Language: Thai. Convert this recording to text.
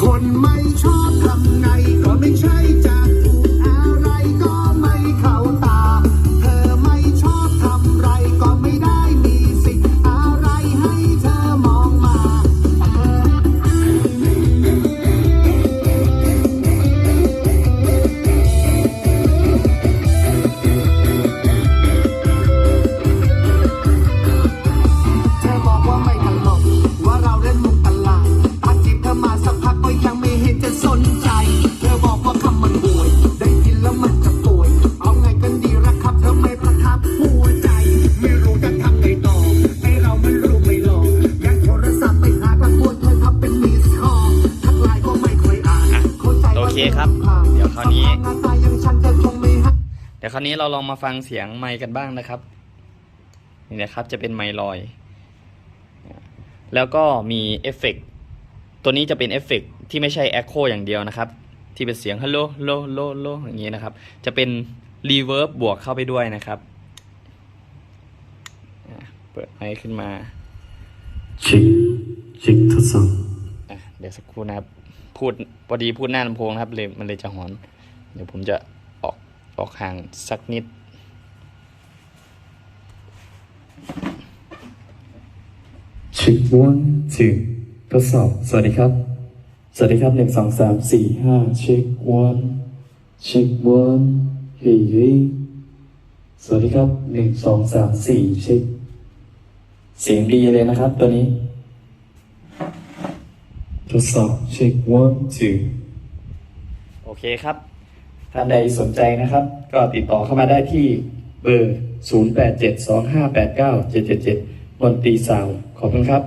คนไม่ชอบ คครับ เดี๋ยวคราวนี้หน้าตาอย่างฉันเธอคงไม่ให้เดี๋ยวคราวนี้เราลองมาฟังเสียงไมค์กันบ้างนะครับ นี่นะครับจะเป็นไมค์ลอย แล้วก็มีเอฟเฟกต์ตัวนี้จะเป็นเอฟเฟกต์ที่ไม่ใช่แอคโคอย่างเดียวนะครับ ที่เป็นเสียงฮัลโหลโลโลโลอย่างนี้นะครับ จะเป็นรีเวิร์บบวกเข้าไปด้วยนะครับอะเปิดไมค์ขึ้นมาเช็คเช็คทดสอบอะเดี๋ยวสักครู่นะครับ พูดพอดีพูดหน้าลำโพงนะครับเลยมันเลยจะหอน เดี๋ยวผมจะออกออกห่างสักนิดเช็ควันถึงทดสอบ สวัสดีครับ สวัสดีครับหนึ่งสองสามสี่ห้าเช็ควันเช็ควันฮ้ยเฮ้ยสวัสดีครับหนึ่งสองสามสี่เช็คเสียงดีเลยนะครับ ตัวนี้ ทดสอบเช็ควันถึงโอเคครับ ท่านใดสนใจนะครับ ก็ติดต่อเข้ามาได้ที่เบอร์ 0872589777บนตรีสาวขอบคุณครับ